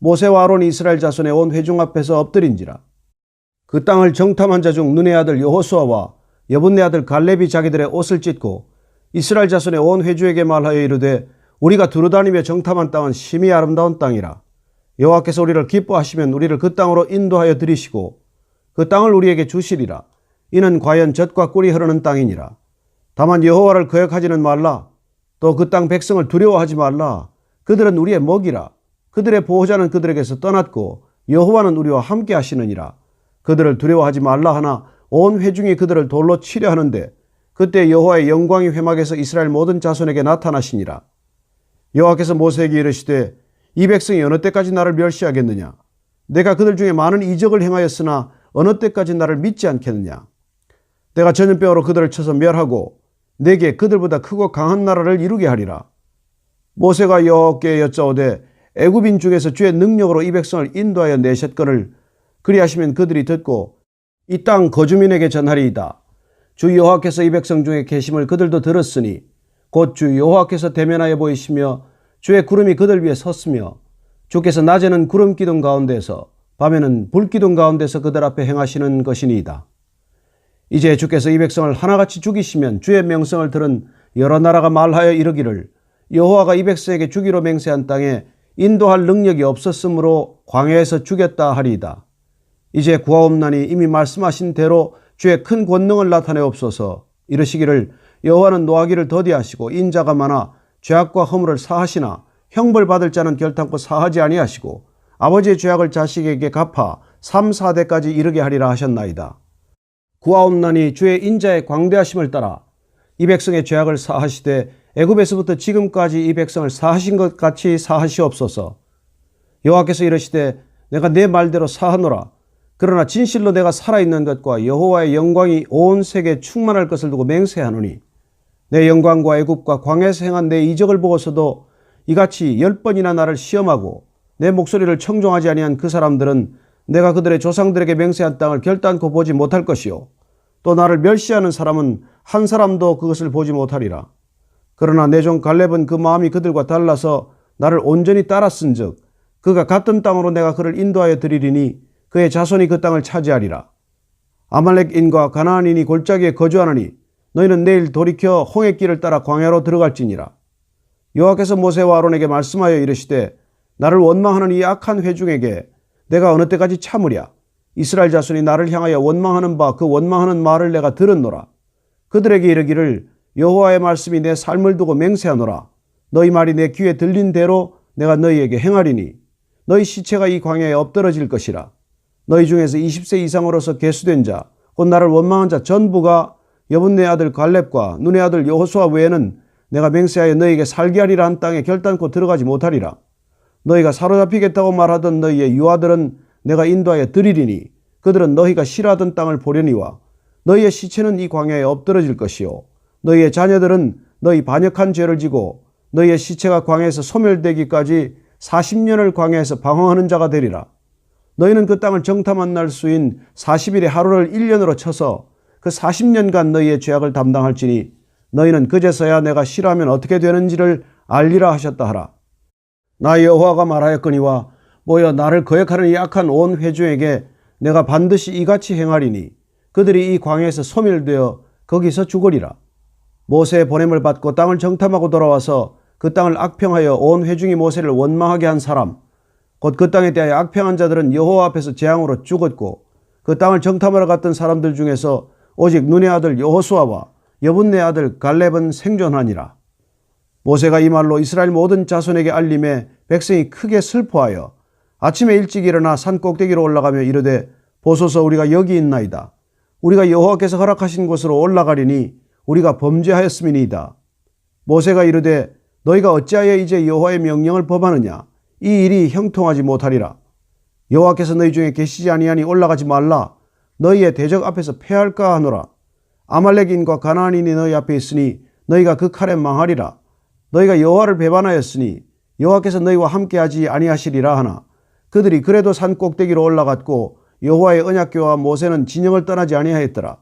모세와 아론이 이스라엘 자손의 온 회중 앞에서 엎드린지라. 그 땅을 정탐한 자 중 눈의 아들 여호수아와 여분네 아들 갈렙이 자기들의 옷을 찢고 이스라엘 자손의 온 회주에게 말하여 이르되 우리가 두루다니며 정탐한 땅은 심히 아름다운 땅이라. 여호와께서 우리를 기뻐하시면 우리를 그 땅으로 인도하여 들이시고 그 땅을 우리에게 주시리라. 이는 과연 젖과 꿀이 흐르는 땅이니라. 다만 여호와를 거역하지는 말라. 또 그 땅 백성을 두려워하지 말라. 그들은 우리의 먹이라 그들의 보호자는 그들에게서 떠났고 여호와는 우리와 함께 하시느니라. 그들을 두려워하지 말라 하나 온 회중이 그들을 돌로 치려 하는데 그때 여호와의 영광이 회막에서 이스라엘 모든 자손에게 나타나시니라. 여호와께서 모세에게 이르시되 이 백성이 어느 때까지 나를 멸시하겠느냐? 내가 그들 중에 많은 이적을 행하였으나 어느 때까지 나를 믿지 않겠느냐? 내가 전염병으로 그들을 쳐서 멸하고 내게 그들보다 크고 강한 나라를 이루게 하리라. 모세가 여호와께 여짜오되 애굽인 중에서 주의 능력으로 이 백성을 인도하여 내셨거늘 그리하시면 그들이 듣고 이 땅 거주민에게 전하리이다. 주 여호와께서 이 백성 중에 계심을 그들도 들었으니 곧 주 여호와께서 대면하여 보이시며 주의 구름이 그들 위에 섰으며 주께서 낮에는 구름 기둥 가운데서 밤에는 불 기둥 가운데서 그들 앞에 행하시는 것이니이다. 이제 주께서 이 백성을 하나같이 죽이시면 주의 명성을 들은 여러 나라가 말하여 이르기를 여호와가 이 백성에게 주기로 맹세한 땅에 인도할 능력이 없었으므로 광야에서 죽였다 하리이다. 이제 구하옵나니 이미 말씀하신 대로 주의 큰 권능을 나타내옵소서 이르시기를 여호와는 노하기를 더디하시고 인자가 많아 죄악과 허물을 사하시나 형벌 받을 자는 결탄코 사하지 아니하시고 아버지의 죄악을 자식에게 갚아 3, 4대까지 이르게 하리라 하셨나이다. 구하옵나니 주의 인자의 광대하심을 따라 이 백성의 죄악을 사하시되 애굽에서부터 지금까지 이 백성을 사하신 것 같이 사하시옵소서. 여호와께서 이르시되 내가 내 말대로 사하노라. 그러나 진실로 내가 살아있는 것과 여호와의 영광이 온 세계에 충만할 것을 두고 맹세하노니 내 영광과 애굽과 광야에서 행한 내 이적을 보고서도 이같이 열 번이나 나를 시험하고 내 목소리를 청종하지 아니한 그 사람들은 내가 그들의 조상들에게 맹세한 땅을 결단코 보지 못할 것이요 또 나를 멸시하는 사람은 한 사람도 그것을 보지 못하리라 그러나 내 종 갈렙은 그 마음이 그들과 달라서 나를 온전히 따랐은즉 그가 같은 땅으로 내가 그를 인도하여 드리리니 그의 자손이 그 땅을 차지하리라. 아말렉인과 가나안인이 골짜기에 거주하느니 너희는 내일 돌이켜 홍해 길을 따라 광야로 들어갈지니라. 여호와께서 모세와 아론에게 말씀하여 이르시되 나를 원망하는 이 악한 회중에게 내가 어느 때까지 참으랴. 이스라엘 자손이 나를 향하여 원망하는 바 그 원망하는 말을 내가 들었노라. 그들에게 이르기를 여호와의 말씀이 내 삶을 두고 맹세하노라. 너희 말이 내 귀에 들린 대로 내가 너희에게 행하리니 너희 시체가 이 광야에 엎드러질 것이라. 너희 중에서 20세 이상으로서 계수된 자, 곧 나를 원망한 자 전부가 여분네 아들 갈렙과 눈의 아들 여호수아 외에는 내가 맹세하여 너희에게 살게 하리라 한 땅에 결단코 들어가지 못하리라. 너희가 사로잡히겠다고 말하던 너희의 유아들은 내가 인도하여 드리리니 그들은 너희가 싫어하던 땅을 보려니와 너희의 시체는 이 광야에 엎드러질 것이요 너희의 자녀들은 너희 반역한 죄를 지고 너희의 시체가 광야에서 소멸되기까지 40년을 광야에서 방황하는 자가 되리라. 너희는 그 땅을 정탐한 날 수인 40일의 하루를 1년으로 쳐서 그 40년간 너희의 죄악을 담당할지니 너희는 그제서야 내가 싫어하면 어떻게 되는지를 알리라 하셨다 하라. 나 여호와가 말하였거니와 모여 나를 거역하는 이 악한 온 회중에게 내가 반드시 이같이 행하리니 그들이 이 광야에서 소멸되어 거기서 죽으리라. 모세의 보냄을 받고 땅을 정탐하고 돌아와서 그 땅을 악평하여 온 회중이 모세를 원망하게 한 사람 곧 그 땅에 대하여 악평한 자들은 여호와 앞에서 재앙으로 죽었고 그 땅을 정탐하러 갔던 사람들 중에서 오직 눈의 아들 여호수아와 여분네 아들 갈렙은 생존하니라. 모세가 이 말로 이스라엘 모든 자손에게 알림해 백성이 크게 슬퍼하여 아침에 일찍 일어나 산 꼭대기로 올라가며 이르되 보소서 우리가 여기 있나이다. 우리가 여호와께서 허락하신 곳으로 올라가리니 우리가 범죄하였음이니이다. 모세가 이르되 너희가 어찌하여 이제 여호와의 명령을 범하느냐 이 일이 형통하지 못하리라. 여호와께서 너희 중에 계시지 아니하니 올라가지 말라. 너희의 대적 앞에서 패할까 하노라. 아말렉인과 가나안인이 너희 앞에 있으니 너희가 그 칼에 망하리라. 너희가 여호와를 배반하였으니 여호와께서 너희와 함께하지 아니하시리라 하나. 그들이 그래도 산 꼭대기로 올라갔고 여호와의 언약궤와 모세는 진영을 떠나지 아니하였더라.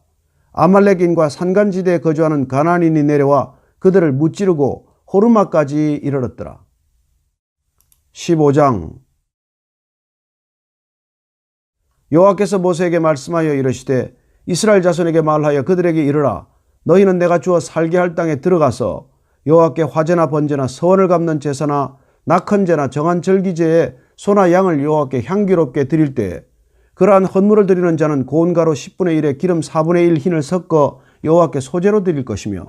아말렉인과 산간지대에 거주하는 가나안인이 내려와 그들을 무찌르고 호르마까지 이르렀더라. 15장 여호와께서 모세에게 말씀하여 이르시되 이스라엘 자손에게 말하여 그들에게 이르라 너희는 내가 주어 살게 할 땅에 들어가서 여호와께 화제나 번제나 서원을 갚는 제사나 낙헌제나 정한 절기제에 소나 양을 여호와께 향기롭게 드릴 때에 그러한 헌물을 드리는 자는 고운 가루 10분의 1에 기름 4분의 1 흰을 섞어 여호와께 소제로 드릴 것이며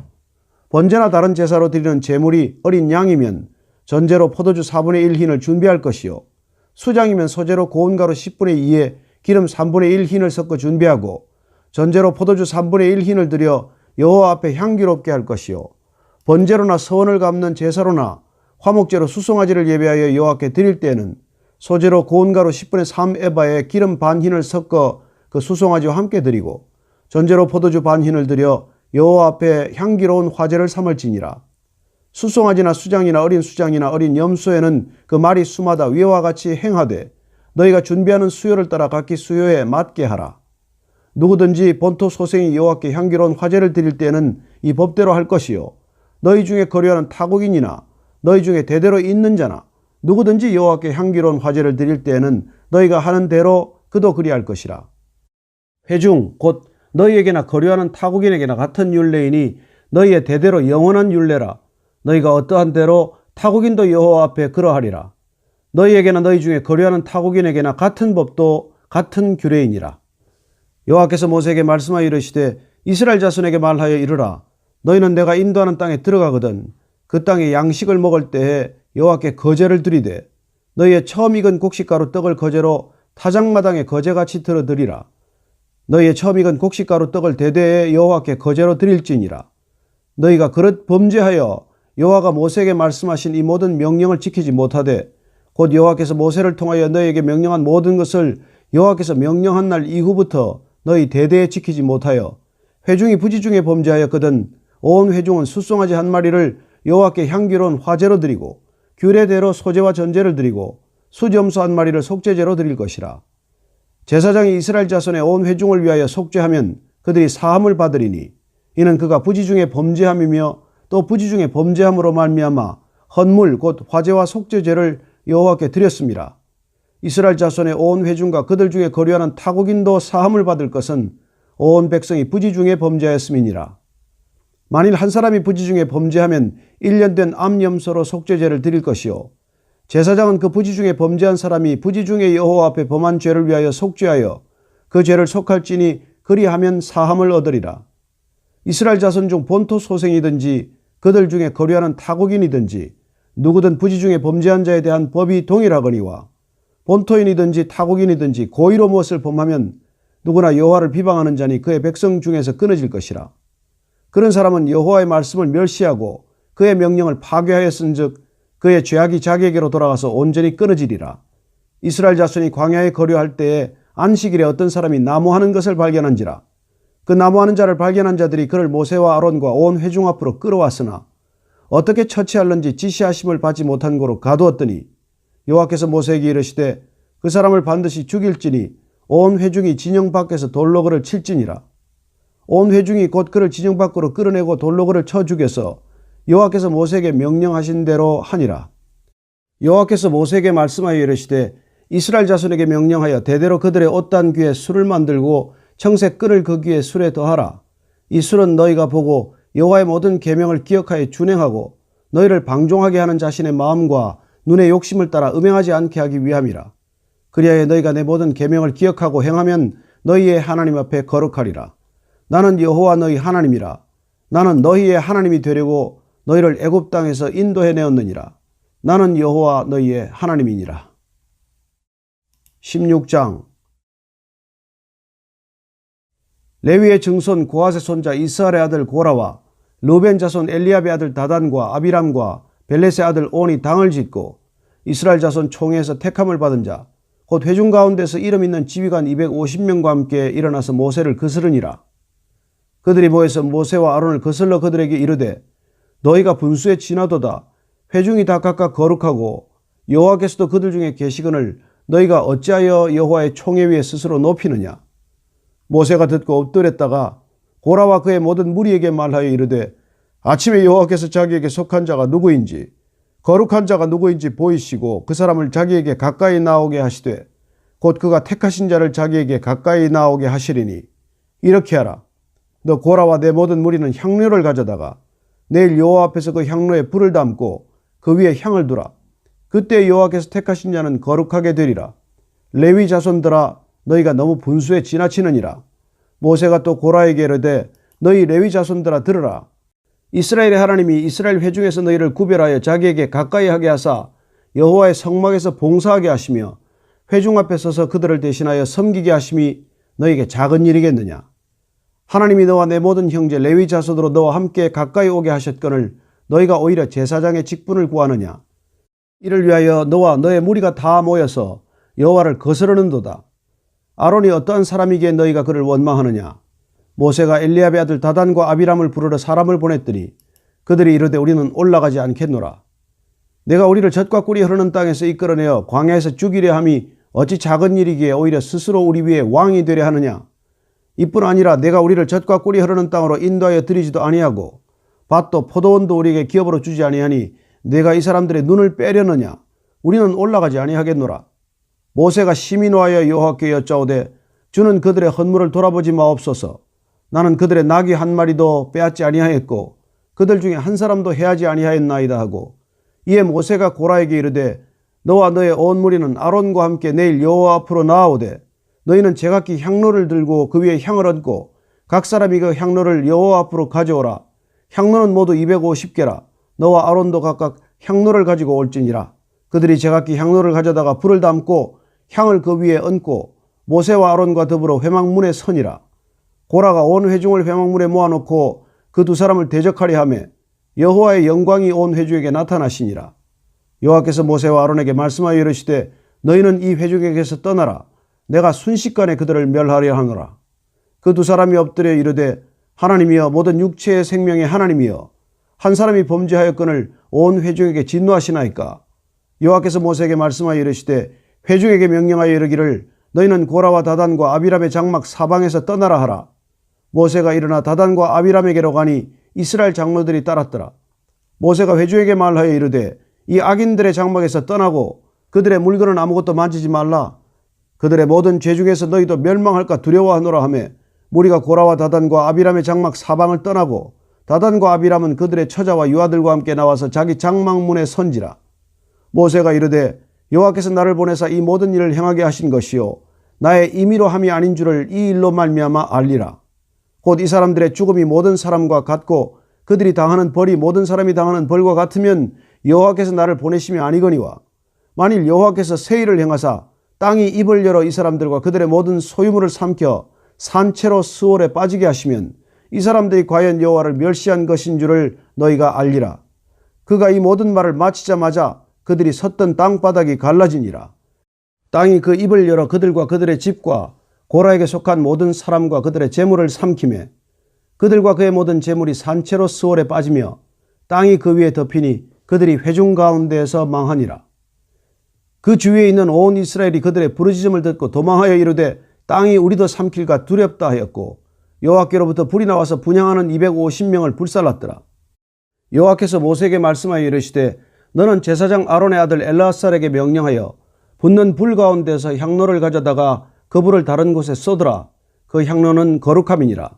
번제나 다른 제사로 드리는 제물이 어린 양이면 전제로 포도주 4분의 1 흰을 준비할 것이요 수장이면 소제로 고운 가루 10분의 2에 기름 3분의 1 흰을 섞어 준비하고 전제로 포도주 3분의 1 흰을 들여 여호와 앞에 향기롭게 할 것이요 번제로나 서원을 갚는 제사로나 화목제로 수송아지를 예배하여 여호와께 드릴 때에는 소재로 고운 가루 10분의 3 에바에 기름 반 흰을 섞어 그 수송아지와 함께 드리고 전제로 포도주 반 흰을 들여 여호와 앞에 향기로운 화제를 삼을지니라. 수송아지나 수장이나 어린 수장이나 어린 염소에는 그 말이 수마다 위와 같이 행하되 너희가 준비하는 수요를 따라 각기 수요에 맞게 하라. 누구든지 본토 소생이 여호와께 향기로운 화제를 드릴 때는 이 법대로 할 것이요 너희 중에 거류하는 타국인이나 너희 중에 대대로 있는 자나 누구든지 여호와께 향기로운 화제를 드릴 때에는 너희가 하는 대로 그도 그리할 것이라. 회중 곧 너희에게나 거류하는 타국인에게나 같은 율례이니 너희의 대대로 영원한 율례라. 너희가 어떠한 대로 타국인도 여호와 앞에 그러하리라. 너희에게나 너희 중에 거류하는 타국인에게나 같은 법도 같은 규례이니라. 여호와께서 모세에게 말씀하여 이르시되 이스라엘 자손에게 말하여 이르라. 너희는 내가 인도하는 땅에 들어가거든 그 땅에 양식을 먹을 때에 여호와께 거제를 드리되 너희의 처음 익은 곡식가루 떡을 거제로 타작마당에 거제같이 들어드리라. 너희의 처음 익은 곡식가루 떡을 대대에 여호와께 거제로 드릴지니라. 너희가 그릇 범죄하여 여호와가 모세에게 말씀하신 이 모든 명령을 지키지 못하되 곧 여호와께서 모세를 통하여 너희에게 명령한 모든 것을 여호와께서 명령한 날 이후부터 너희 대대에 지키지 못하여 회중이 부지 중에 범죄하였거든 온 회중은 숫송아지 한 마리를 여호와께 향기로운 화제로 드리고 규례대로 소제와 전제를 드리고 수점수 한 마리를 속죄제로 드릴 것이라. 제사장이 이스라엘 자손의 온 회중을 위하여 속죄하면 그들이 사함을 받으리니 이는 그가 부지 중에 범죄함이며 또 부지 중에 범죄함으로 말미암아 헌물 곧 화제와 속죄제를 여호와께 드렸습니다. 이스라엘 자손의 온 회중과 그들 중에 거류하는 타국인도 사함을 받을 것은 온 백성이 부지 중에 범죄하였음이니라. 만일 한 사람이 부지 중에 범죄하면 1년 된 암염소로 속죄제를 드릴 것이요 제사장은 그 부지 중에 범죄한 사람이 부지 중에 여호와 앞에 범한 죄를 위하여 속죄하여 그 죄를 속할지니 그리하면 사함을 얻으리라. 이스라엘 자손 중 본토 소생이든지 그들 중에 거류하는 타국인이든지 누구든 부지 중에 범죄한 자에 대한 법이 동일하거니와 본토인이든지 타국인이든지 고의로 무엇을 범하면 누구나 여호와를 비방하는 자니 그의 백성 중에서 끊어질 것이라. 그런 사람은 여호와의 말씀을 멸시하고 그의 명령을 파괴하였은즉 그의 죄악이 자기에게로 돌아가서 온전히 끊어지리라. 이스라엘 자손이 광야에 거류할 때에 안식일에 어떤 사람이 나무하는 것을 발견한지라. 그 나무하는 자를 발견한 자들이 그를 모세와 아론과 온 회중 앞으로 끌어왔으나 어떻게 처치할는지 지시하심을 받지 못한 고로 가두었더니 여호와께서 모세에게 이르시되 그 사람을 반드시 죽일지니 온 회중이 진영 밖에서 돌로 그를 칠지니라. 온 회중이 곧 그를 진영 밖으로 끌어내고 돌로 그를 쳐 죽여서 여호와께서 모세에게 명령하신 대로 하니라. 여호와께서 모세에게 말씀하여 이르시되 이스라엘 자손에게 명령하여 대대로 그들의 옷단 귀에 술을 만들고 청색 끈을 그 귀에 술에 더하라. 이 술은 너희가 보고 여호와의 모든 계명을 기억하여 준행하고 너희를 방종하게 하는 자신의 마음과 눈의 욕심을 따라 음행하지 않게 하기 위함이라. 그리하여 너희가 내 모든 계명을 기억하고 행하면 너희의 하나님 앞에 거룩하리라. 나는 여호와 너희 하나님이라. 나는 너희의 하나님이 되려고 너희를 애굽 땅에서 인도해 내었느니라. 나는 여호와 너희의 하나님이니라. 16장 레위의 증손 고아세 손자 이스라엘의 아들 고라와 루벤 자손 엘리압의 아들 다단과 아비람과 벨렛의 아들 온이 당을 짓고 이스라엘 자손 총회에서 택함을 받은 자, 곧 회중 가운데서 이름 있는 지휘관 250명과 함께 일어나서 모세를 거스르니라. 그들이 모여서 모세와 아론을 거슬러 그들에게 이르되 너희가 분수에 지나도다. 회중이 다 각각 거룩하고 여호와께서도 그들 중에 계시거늘 너희가 어찌하여 여호와의 총회 위에 스스로 높이느냐? 모세가 듣고 엎드렸다가 고라와 그의 모든 무리에게 말하여 이르되 아침에 여호와께서 자기에게 속한 자가 누구인지 거룩한 자가 누구인지 보이시고 그 사람을 자기에게 가까이 나오게 하시되 곧 그가 택하신 자를 자기에게 가까이 나오게 하시리니 이렇게 하라 너 고라와 내 모든 무리는 향료를 가져다가 내일 여호와 앞에서 그 향로에 불을 담고 그 위에 향을 두라. 그때 여호와께서 택하신 자는 거룩하게 되리라. 레위 자손들아 너희가 너무 분수에 지나치느니라. 모세가 또 고라에게 이르되 너희 레위 자손들아 들으라. 이스라엘의 하나님이 이스라엘 회중에서 너희를 구별하여 자기에게 가까이 하게 하사 여호와의 성막에서 봉사하게 하시며 회중 앞에 서서 그들을 대신하여 섬기게 하심이 너희에게 작은 일이겠느냐. 하나님이 너와 내 모든 형제 레위 자손으로 너와 함께 가까이 오게 하셨거늘 너희가 오히려 제사장의 직분을 구하느냐? 이를 위하여 너와 너의 무리가 다 모여서 여호와를 거스르는도다. 아론이 어떠한 사람이기에 너희가 그를 원망하느냐? 모세가 엘리압의 아들 다단과 아비람을 부르러 사람을 보냈더니 그들이 이르되 우리는 올라가지 않겠노라. 내가 우리를 젖과 꿀이 흐르는 땅에서 이끌어내어 광야에서 죽이려 함이 어찌 작은 일이기에 오히려 스스로 우리 위에 왕이 되려 하느냐 이뿐 아니라 내가 우리를 젖과 꿀이 흐르는 땅으로 인도하여 드리지도 아니하고 밭도 포도원도 우리에게 기업으로 주지 아니하니 내가 이 사람들의 눈을 빼려느냐? 우리는 올라가지 아니하겠노라. 모세가 심히 노하여 여호와께 여짜오되 주는 그들의 헌물을 돌아보지 마옵소서. 나는 그들의 나귀 한 마리도 빼앗지 아니하였고 그들 중에 한 사람도 해하지 아니하였나이다 하고 이에 모세가 고라에게 이르되 너와 너의 온 무리는 아론과 함께 내일 여호와 앞으로 나아오되 너희는 제각기 향로를 들고 그 위에 향을 얹고 각 사람이 그 향로를 여호와 앞으로 가져오라. 향로는 모두 250개라. 너와 아론도 각각 향로를 가지고 올지니라. 그들이 제각기 향로를 가져다가 불을 담고 향을 그 위에 얹고 모세와 아론과 더불어 회막문에 서니라. 고라가 온 회중을 회막문에 모아놓고 그 두 사람을 대적하려 하며 여호와의 영광이 온 회중에게 나타나시니라. 여호와께서 모세와 아론에게 말씀하여 이르시되 너희는 이 회중에게서 떠나라. 내가 순식간에 그들을 멸하려 하노라. 그 두 사람이 엎드려 이르되 하나님이여 모든 육체의 생명의 하나님이여 한 사람이 범죄하였건을 온 회중에게 진노하시나이까? 여호와께서 모세에게 말씀하여 이르시되 회중에게 명령하여 이르기를 너희는 고라와 다단과 아비람의 장막 사방에서 떠나라 하라. 모세가 일어나 다단과 아비람에게로 가니 이스라엘 장로들이 따랐더라. 모세가 회중에게 말하여 이르되 이 악인들의 장막에서 떠나고 그들의 물건은 아무것도 만지지 말라 그들의 모든 죄 중에서 너희도 멸망할까 두려워하노라 하며 무리가 고라와 다단과 아비람의 장막 사방을 떠나고 다단과 아비람은 그들의 처자와 유아들과 함께 나와서 자기 장막문에 선지라. 모세가 이르되 여호와께서 나를 보내사 이 모든 일을 행하게 하신 것이요 나의 임의로 함이 아닌 줄을 이 일로 말미암아 알리라. 곧 이 사람들의 죽음이 모든 사람과 같고 그들이 당하는 벌이 모든 사람이 당하는 벌과 같으면 여호와께서 나를 보내심이 아니거니와 만일 여호와께서 세일을 행하사 땅이 입을 열어 이 사람들과 그들의 모든 소유물을 삼켜 산채로 수월에 빠지게 하시면 이 사람들이 과연 여호와를 멸시한 것인 줄을 너희가 알리라. 그가 이 모든 말을 마치자마자 그들이 섰던 땅바닥이 갈라지니라. 땅이 그 입을 열어 그들과 그들의 집과 고라에게 속한 모든 사람과 그들의 재물을 삼키매 그들과 그의 모든 재물이 산채로 수월에 빠지며 땅이 그 위에 덮이니 그들이 회중 가운데에서 망하니라. 그 주위에 있는 온 이스라엘이 그들의 부르짖음을 듣고 도망하여 이르되 땅이 우리도 삼킬까 두렵다 하였고 여호와께로부터 불이 나와서 분양하는 250명을 불살랐더라. 여호와께서 모세에게 말씀하여 이르시되 너는 제사장 아론의 아들 엘라살에게 명령하여 붙는 불 가운데서 향로를 가져다가 그 불을 다른 곳에 쏟으라. 그 향로는 거룩함이니라.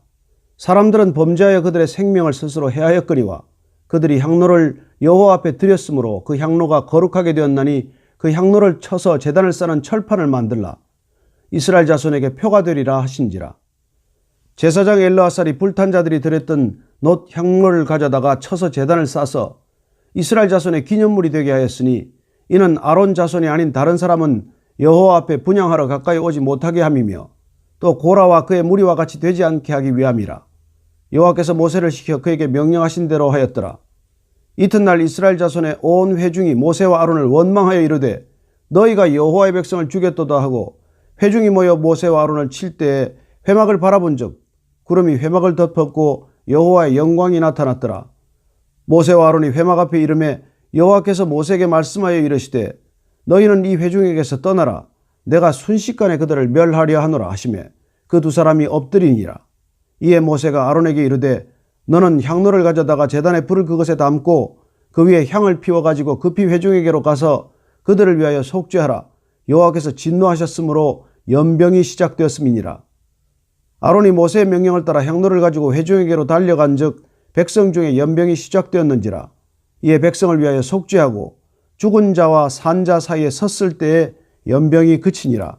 사람들은 범죄하여 그들의 생명을 스스로 해하였거니와 그들이 향로를 여호와 앞에 드렸으므로 그 향로가 거룩하게 되었나니 그 향로를 쳐서 재단을 쌓는 철판을 만들라. 이스라엘 자손에게 표가 되리라 하신지라. 제사장 엘르아살이 불탄 자들이 드렸던 놋 향로를 가져다가 쳐서 재단을 쌓아서 이스라엘 자손의 기념물이 되게 하였으니 이는 아론 자손이 아닌 다른 사람은 여호와 앞에 분양하러 가까이 오지 못하게 함이며 또 고라와 그의 무리와 같이 되지 않게 하기 위함이라. 여호와께서 모세를 시켜 그에게 명령하신 대로 하였더라. 이튿날 이스라엘 자손의 온 회중이 모세와 아론을 원망하여 이르되 너희가 여호와의 백성을 죽였도다 하고 회중이 모여 모세와 아론을 칠 때에 회막을 바라본즉 구름이 회막을 덮었고 여호와의 영광이 나타났더라. 모세와 아론이 회막 앞에 이름에 여호와께서 모세에게 말씀하여 이르시되 너희는 이 회중에게서 떠나라 내가 순식간에 그들을 멸하려 하노라 하시매 그 두 사람이 엎드리니라. 이에 모세가 아론에게 이르되 너는 향로를 가져다가 제단에 불을 그것에 담고 그 위에 향을 피워 가지고 급히 회중에게로 가서 그들을 위하여 속죄하라. 여호와께서 진노하셨으므로 연병이 시작되었음이니라. 아론이 모세의 명령을 따라 향로를 가지고 회중에게로 달려간즉 백성 중에 연병이 시작되었는지라. 이에 백성을 위하여 속죄하고 죽은 자와 산자 사이에 섰을 때에 연병이 그치니라.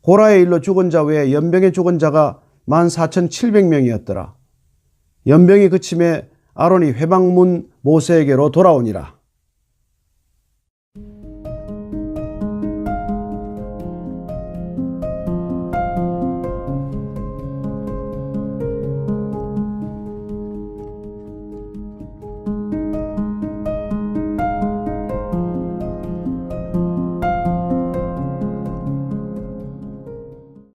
고라의 일로 죽은 자 외에 연병에 죽은 자가 14,700명이었더라. 연병이 그침에 아론이 회방문 모세에게로 돌아오니라.